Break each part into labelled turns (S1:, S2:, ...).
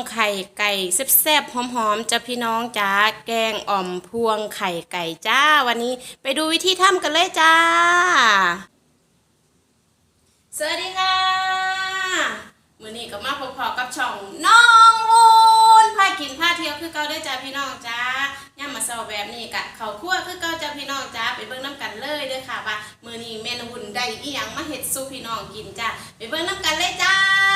S1: งไข่ไก่แซ่บๆหอมๆจ้าพี่น้องจ้าแกงอ่อมพวงไข่ไก่จ้าวันนี้ไปดูวิธีทำกันเลยจ้า สวัสดีค่ะมือนี้ก็มาพบๆกับช่องน้องวูนพากินพาเที่ยวคือเก่าได้จ้าพี่น้องจ้าย่ามาเซาแบบนี้กะเขาคั่วคือเก่าจ้าพี่น้องจ้าไปเบิ่งน้ำกันเลยเด้อค่ะว่ามือนี้แม่นวุ่นได้อีหยังมาเฮ็ดสู่พี่น้องกินจ้าไปเบิ่งน้ำกันเลยจ้า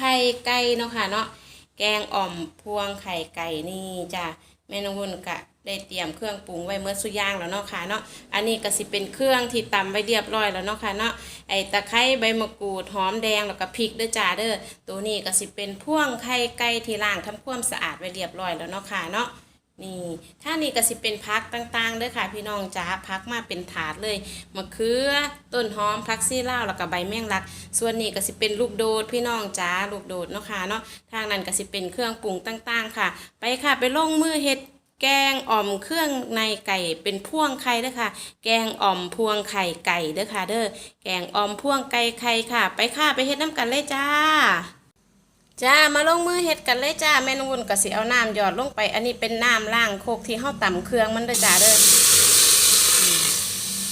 S1: ไข่ไก่เนาะค่ะเนาะแกงอ่อมพวงไข่ไก่นี่จ้ะแม่นองวุนกะได้เตรียมเครื่องปรุงไว้เมื่อสุย่างแล้วเนาะค่ะเนาะ อันนี้ก็สิเป็นเครื่องที่ตำไว้เรียบร้อยแล้วเนาะค่ะเนาะ ไอตะไคร้ใบมะกรูดหอมแดงแล้วก็พริกเด้อจ้าเด้อ ตัวนี้ก็สิเป็นพ่วงไข่ไก่ที่ล้างทำความสะอาดไว้เรียบร้อยแล้วเนาะค่ะเนาะ นี่ถ้านี่ก็สิเป็นพักต่างๆเด้อค่ะ พี่น้องจ้าพักมาเป็นถาดเลยมะเขือต้นหอมพักซี่ลาแล้วก็ใบแมงลัก ส่วนนี้ก็สิเป็นลูกโดดพี่น้องจ้าลูกโดดเนาะค่ะเนาะทางนั้นก็สิเป็นเครื่องปรุงต่างๆ ค่ะ ไปค่ะไปลงมือเฮ็ดแกงอ่อมเครื่องในไก่เป็นพ่วงไข่เด้อค่ะ แกงอ่อมพวงไข่ไก่เด้อค่ะเด้อแกงอ่อมพ่วงไก่ไข่ค่ะ ไปค่ะไปเฮ็ดน้ำกันเลยจ้า จ้ามาลงมือเฮ็ดกันเลยจ้าแม่นวุ่นก็สิเอาน้ำหยอดลงไป อันนี้เป็นน้ำล้างโคกที่เฮาตำเครื่องมันเด้อจ้าเด้อ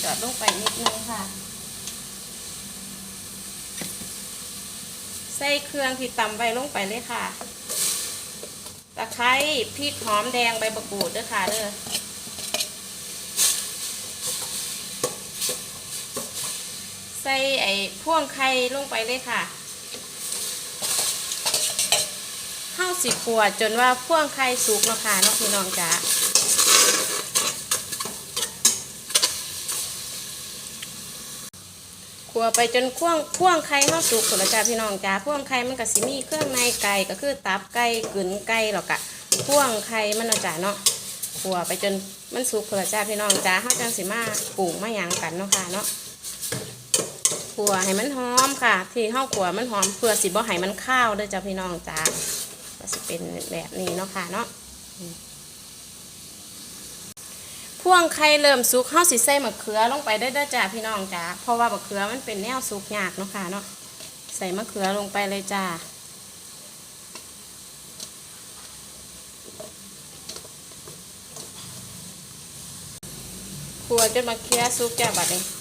S1: หยอดลงไปนิดนึงค่ะ ใส่เครื่องที่ตำไว้ลงไปเลยค่ะตะไคร้พริกหอมแดงใบมะกรูดเด้อค่ะเด้อใส่ไอ้พ่วงไข่ลงไปเลยค่ะ ข้าวสิขัวจนว่าพ่วงไข่สุกเนาะค่ะเนาะพี่น้องจ๋าขัวไปจนพ่วงพ่วงไข่ข้าวสุกสุดล้วจ้าพี่น้องจ๋าพ่วงไข่มันก็สิมีเครื่องในไก่ก็คือตับไก่กึ๋นไก่หรอกอะพ่วงไข่มันนะจ้าเนาะขัวไปจนมันสุกสุดล้วจ้าพี่น้องจ๋าข้าวจังสิมาปรุงมาหยังกันเนาะค่ะเนาะขัวให้มันหอมค่ะ ที่ข้าวขัวมันหอมเพื่อสิบ่ให้มันข้าวเด้อจ้าพี่น้องจ๋า จะเป็นแบบนี้เนาะค่ะเนาะพ่วงไข่เริ่มสุกเฮาสิใส่มะเขือลงไปได้ด้จ้าพี่น้องจ้าเพราะว่ามะเขือมันเป็นแนวสุกยากเนาะค่ะเนาะใส่มะเขือลงไปเลยจ้าขัวจนมะเขือสุกจ้าบัดนี้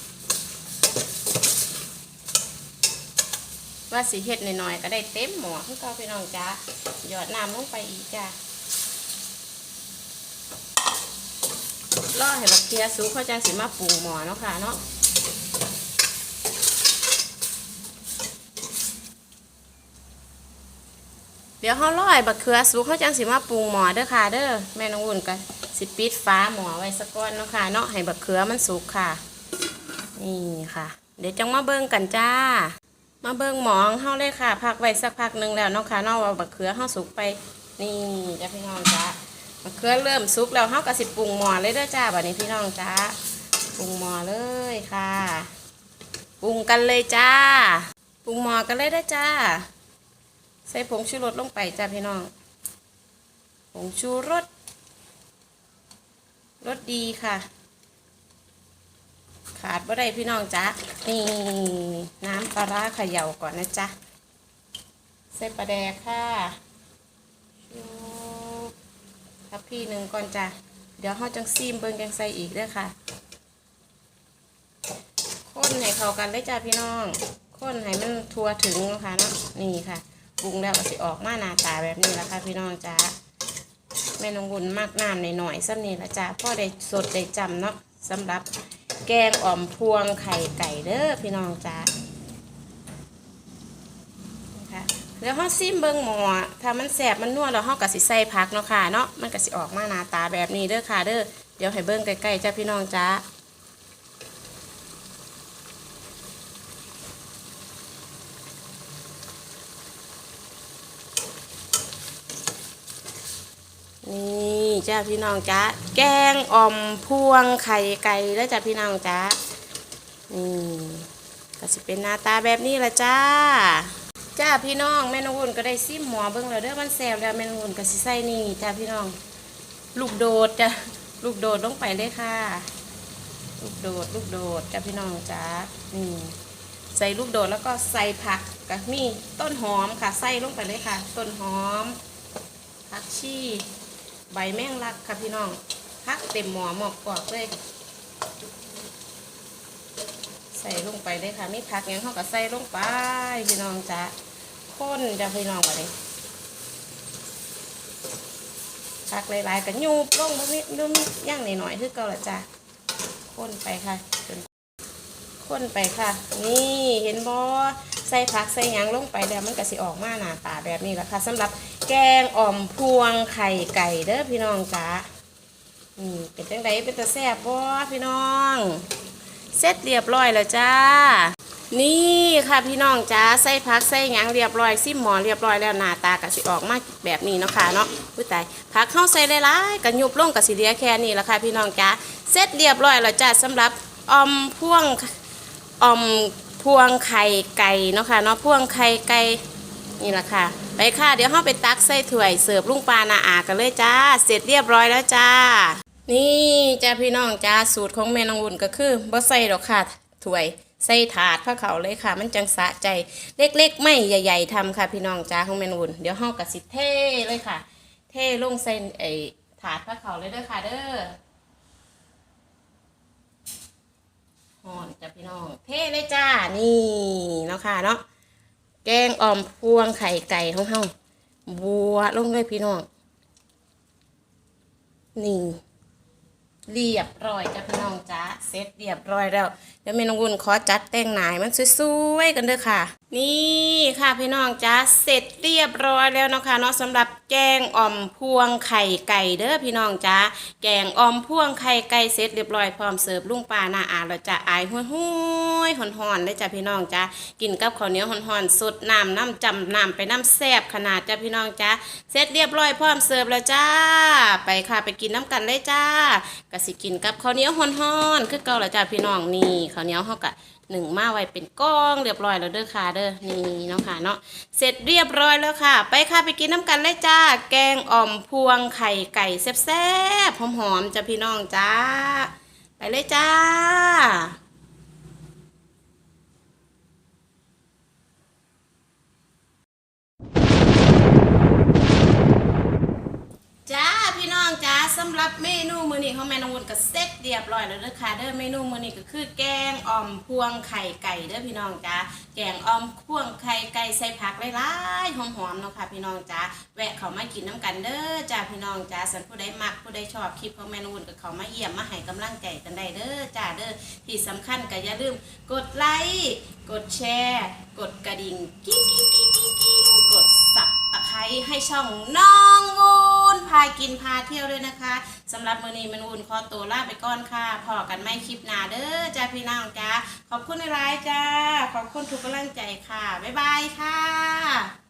S1: ว่าสีเฮ็ดหน่อยๆก็ได้เต็มหม้อคือเก่าพี่น้องจ้าหยอดน้ำลงไปอีกจ้ารอให้บักเคียสุกเขาจังสิมาปรุงหมอเนาะค่ะเนาะเดี๋ยวเขาลอยบักเขือสุกเขาจังสิมาปรุงหม้อเด้อค่ะ เด้อแม่น้องอุ่นก็สิปิดฟ้าหม้อไว้สักก้อนเนาะค่ะเนาะให้บักเขือมันสุกค่ะ นี่ค่ะ เดี๋ยวจังมาเบิ่งกันจ้า มาเบิ่งหมองเฮาเลยค่ะพักไว้สักพักหนึ่งแล้วเนาะค่ะเนอกว่าบักเขือเฮาสุกไปนี่จ้าพี่น้องจ้าบักเขือเริ่มสุกแล้วเฮาก็สิปรุงหมอเลยเด้อจ้าบัดนี้พี่น้องจ้าปรุงหมอเลยค่ะปรุงกันเลยจ้าปรุงหมอกันเลยเด้อจ้า ใส่ผงชูรสลงไปจ้าพี่น้องผงชูรสรสดีค่ะ ขาดบ่ได้พี่น้องจ้านี่น้ำปลาร้าเขย่าก่อนนะจ๊ะใส่ปลาแดกค่ะชูทับพี่หนึ่งก่อนจ้ะเดี๋ยวเขาจังซีมเบิ้งจังใส่อีกเด้อค่ะคนให้เข้ากันเลยจ้าพี่น้องคนให้มันทั่วถึงนะคะเนาะนี่ค่ะปรุงแล้วก็สิออกมาหน้าตาแบบนี้ละค่ะพี่น้องจ้าแม่นองบุญมากน้ำหน่อยๆซ้ำนี่ละจ้าพ่อได้สดได้จำเนาะสำหรับ แกงอ่อมพวงไข่ไก่เด้อพี่น้องจ้าค่ะเดี๋ยวห้องซิมเบิงหมอถ้ามันแสบมันนวดเราห้องกะสิใส่พักเนาะค่ะเนาะมันก็สิออกมาหน้าตาแบบนี้เด้อค่ะเด้อเดี๋ยวให้เบิ้งใกล้ๆจ้าพี่น้องจ้า นี่จ้าพี่น้องจ้าแกงอ่อมพวงไข่ไก่แล้วจ้าพี่น้องจ้านี่ก็สิเป็นหน้าตาแบบนี้ละจ้าจ้าพี่น้องแม่นวุ่นก็ได้ซิมหมอเบิ่งแล้วเด้อมันแซ่บแล้วแม่นวุ่นก็สิใส่นี่จ้าพี่น้อง ลูกโดดจ้ะลูกโดดลงไปเลยค่ะ ลูกโดดลูกโดดจ้าพี่น้องจ้านี่ใส่ลูกโดดแล้วก็ใส่ผักกับมีต้นหอมค่ะใส่ลงไปเลยค่ะ ต้นหอมผักชี ใบแมงลักค่ะพี่น้องพักเต็มหม้อหมอกกรอบเลย ใส่ลงไปเลยค่ะมีผักย่างเขาก็ใส่ลงไปพี่น้องจ้ะข้นจะพี่น้องไปเลยพักหลายๆกันยูบลงนิดนึงย่างหน่อยๆคือเก่าละจ้ะข้นไปค่ะ จนข้นไปค่ะ นี่เห็นบอใส่ผักใส่หยังลงไปแล้วมันก็สิออกมาหน้าตาแบบนี้แหละค่ะสำหรับแกงอ่อมพวงไข่ไก่เด้อพี่น้องจ้าอืมเป็นจังไดเป็นตาแซ่บบ่พี่น้อง เสร็จเรียบร้อยแล้วจ้า นี่ค่ะพี่น้องจ้าใส่ผักใส่หยังเรียบร้อยซิมหมอเรียบร้อยแล้วหน้าตาก็สิออกมาแบบนี้เนาะค่ะเนาะผู้ตายผักเข้าใส่หลายๆก็ยุบลงก็สิเหลือแค่นี้และค่ะพี่น้องจ้าเสร็จเรียบร้อยแล้วจ้าสำหรับออมพวง อ่อมพวงไข่ไก่เนาะค่ะเนาะพวงไข่ไก่นี่แหละค่ะไปค่ะ เดี๋ยวเราไปตักใส่ถ้วยเสิร์ฟลุงปลานาอากันเลยจ้า เสร็จเรียบร้อยแล้วจ้า นี่จ้าพี่น้องจ้าสูตรของแม่นางอุ่นก็คือบ่ใส่ดอกค่ะถ้วยใส่ถาดพระเขาเลยค่ะ มันจังสะใจเล็กๆ ไม่ใหญ่ ๆทำค่ะ พี่น้องจ้าของแม่นางอุ่นเดี๋ยวเฮากับสิเท่เลยค่ะ เท่ลงใส่ไอ้ถาดพระเขาเลยเด้อค่ะเด้อ หอนจ้ะพี่น้อง เท่เลยจ้า นี่เนาะค่ะเนาะ แกงอ่อมพวงไข่ไก่ของเฮาบัวลงเลยพี่น้อง นี่เรียบร้อยจ้ะพี่น้องจ้าเสร็จเรียบร้อยแล้วเดี๋ยวเมนูวุ่นขอจัดแต่งหนายมันสวยๆกันเด้อค่ะ นี่ค่ะพี่น้องจ้าเสร็จเรียบร้อยแล้วเนาะค่ะเนาะสำหรับแกงอ่อมพวงไข่ไก่เด้อพี่น้องจ้าแกงอ่อมพวงไข่ไก่เสร็จเรียบร้อยพร้อมเสิร์ฟลุงปลาหน้าอาเราจะอายห้วยห้วยๆหอนเลยจ้ะพี่น้องจ้ากินกับข้าวเหนียวหอนๆสดน้ำน้ำจำน้ำไปน้ำแซ่บขนาดจ้ะพี่น้องจ้าเสร็จเรียบร้อยพร้อมเสิร์ฟแล้วจ้า ไปค่ะไปกินน้ำกันเลยจ้ากะสิกินกับข้าวเหนียวหอนๆคือเก่าละจ้าพี่น้องนี่ข้าวเหนียวเฮากะ หนึ่งมาไว้เป็นก้องเรียบร้อยแล้วเด้อค่ะเด้อนี่เนาะค่ะเนาะเสร็จเรียบร้อยแล้วค่ะ ไปค่ะไปกินน้ำกันเลยจ้า แกงอ่อมพวงไข่ไก่แซ่บๆหอมๆจ้าพี่น้องจ้า ไปเลยจ้า จ้าพี่น้องจ้าสำหรับหรับเมนูมื้อนี้ของแม่นงวนก็เสร็จเรียบร้อยแล้วเด้อค่ะเด้อเมนูมื้อนี้ก็คือแกงอ่อมพวงไข่ไก่เด้อพี่น้องจ้าแกงอ่อมพวงไข่ไก่ใส่ผักหลายๆหอมๆเนาะค่ะพี่น้องจ้าแวะเข้ามากินน้ำกันเด้อจ้าพี่น้องจ้าสันผู้ใดมักผู้ใดชอบคลิปของแม่นงวนก็เข้ามาเยี่ยมมาให้กำลังใจกันได้เด้อจ้าเด้อที่สำคัญก็อย่าลืมกดไลค์กดแชร์ กดกระดิ่งกิ๊งกิ๊งกิ๊งกิ๊งกิ๊งกดสับตะไคร้ให้ช่องน้องวู พากินพาเที่ยวด้วยนะคะสำหรับมื้อนี้มันอุ่นคอตัวลาไปก่อนค่ะพอกันไม่คลิปหน้าเด้อจ้าพี่น้องจ้าขอบคุณหลายจ้าขอบคุณทุกกำลังใจค่ะบ๊ายบายค่ะ